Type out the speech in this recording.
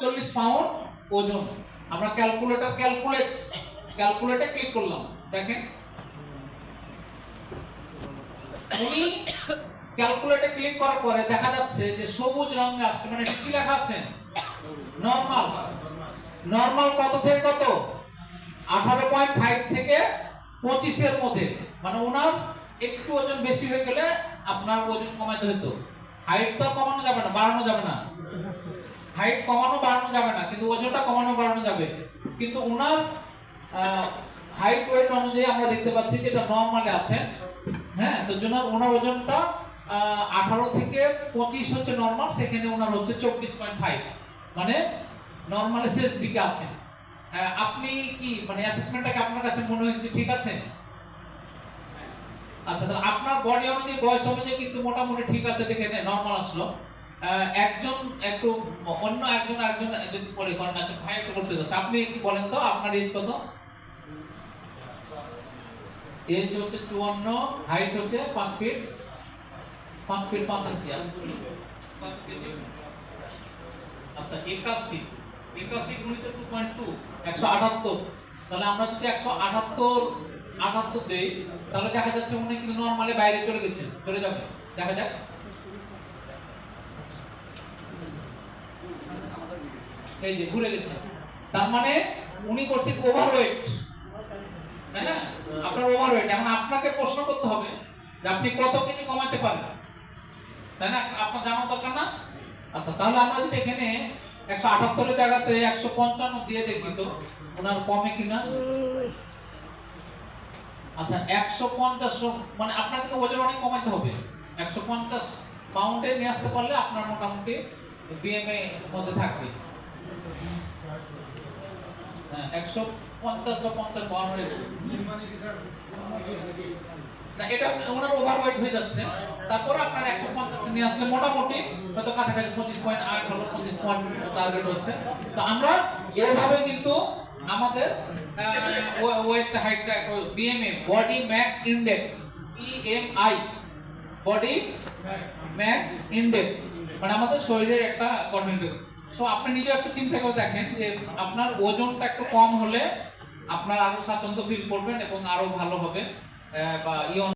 চল্লিশ পাউন্ড ওজন। আমরা ক্যালকুলেটর ক্যালকুলেট ক্যালকুলেটে ক্লিক করলাম। দেখেন। উনি ক্যালকুলেটে ক্লিক করার পরে দেখা যাচ্ছে যে সবুজ রঙে আসছে। মানে কি লেখা আছে? নরমাল নরমাল কত থেকে কত? আঠারো পয়েন্ট ফাইভ থেকে পঁচিশের মধ্যে। মানে ওনার একটু ওজন বেশি হয়ে গেলে আপনার ওজন কমাতে হতো হাইট তো কমানো যাবে না, বাড়ানো যাবে না। হাইট কমানো বাড়ানো যাবে না, কিন্তু ওজনটা কমানো বাড়ানো যাবে। কিন্তু ওনার হাইট ওয়েট অনুযায়ী আমরা দেখতে পাচ্ছি যেটা নর্মালে আছে। হ্যাঁ তো জন্য ওনার ওজনটা আঠারো থেকে পঁচিশ হচ্ছে নর্মাল সেখানে ওনার হচ্ছে চব্বিশ পয়েন্ট ফাইভ মানে নর্মালের শেষ দিকে আছে। আপনি কি মানে অ্যাসেসমেন্টটাকে আপনার কাছে মনে হয়েছে ঠিক আছে? আচ্ছা তাহলে আপনার বডি অনুযায়ী বয়স অনুযায়ী কিন্তু মোটামুটি ঠিক আছে দেখে নর্মাল আসলো। একজন একটু অন্য একজন একজন যদি পরে করেন আচ্ছা ভাই একটু করতে যাচ্ছে আপনি কি বলেন তো আপনার এজ কত? এজ হচ্ছে চুয়ান্ন হাইট হচ্ছে পাঁচ ফিট পাঁচ ফিট পাঁচ ইঞ্চি পাঁচ কেজি আচ্ছা একাশি একাশি গুণিত টু পয়েন্ট টু একশো আটাত্তর। তাহলে আমরা যদি একশো আটাত্তর আটাত্তর দেই তাহলে দেখা যাচ্ছে উনি কিন্তু নর্মালি বাইরে চলে গেছে চলে যাবে। দেখা যাক। এই যে ঘুরে গেছে। তার মানে উনি করছে ওভারওয়েট না? আপনার ওভারওয়েট এখন আপনাকে প্রশ্ন করতে হবে যে আপনি কত কেজি কমাতে পারবেন? তাই না? আপনার জানা দরকার না? আচ্ছা তাহলে আমরা যদি এখানে একশো আটাত্তরের জায়গাতে একশো পঞ্চান্ন দিয়ে দেখি তো, ওনার কমে কিনা আচ্ছা একশো পঞ্চাশ মানে আপনাকে তো ওজন অনেক কমাতে হবে। একশো পঞ্চাশ পাউন্ডে নিয়ে আসতে পারলে আপনার মোটামুটি বিএমএ মধ্যে থাকবে। হ্যাঁ একশো পঞ্চাশ বা পঞ্চাশ বাউন্ন না, এটা ওনার ওভারওয়েট হয়ে যাচ্ছে। তারপরে আপনার একশো পঞ্চাশ নিয়ে আসলে মোটামুটি হয়তো কাছাকাছি পঁচিশ পয়েন্ট আট হলো পঁচিশ পয়েন্ট টার্গেট হচ্ছে। তো আমরা এভাবে কিন্তু আমাদের ওয়েট হাইটটা BMI body mass index BMI body mass index মানে আমাদের শরীরের একটা গঠন সো আপনি নিজে একটু চিন্তা করে দেখেন যে আপনার ওজনটা একটু কম হলে আপনার আরও স্বাচ্ছন্দ্য ফিল করবেন এবং আরও ভালো হবে বা ইয়ে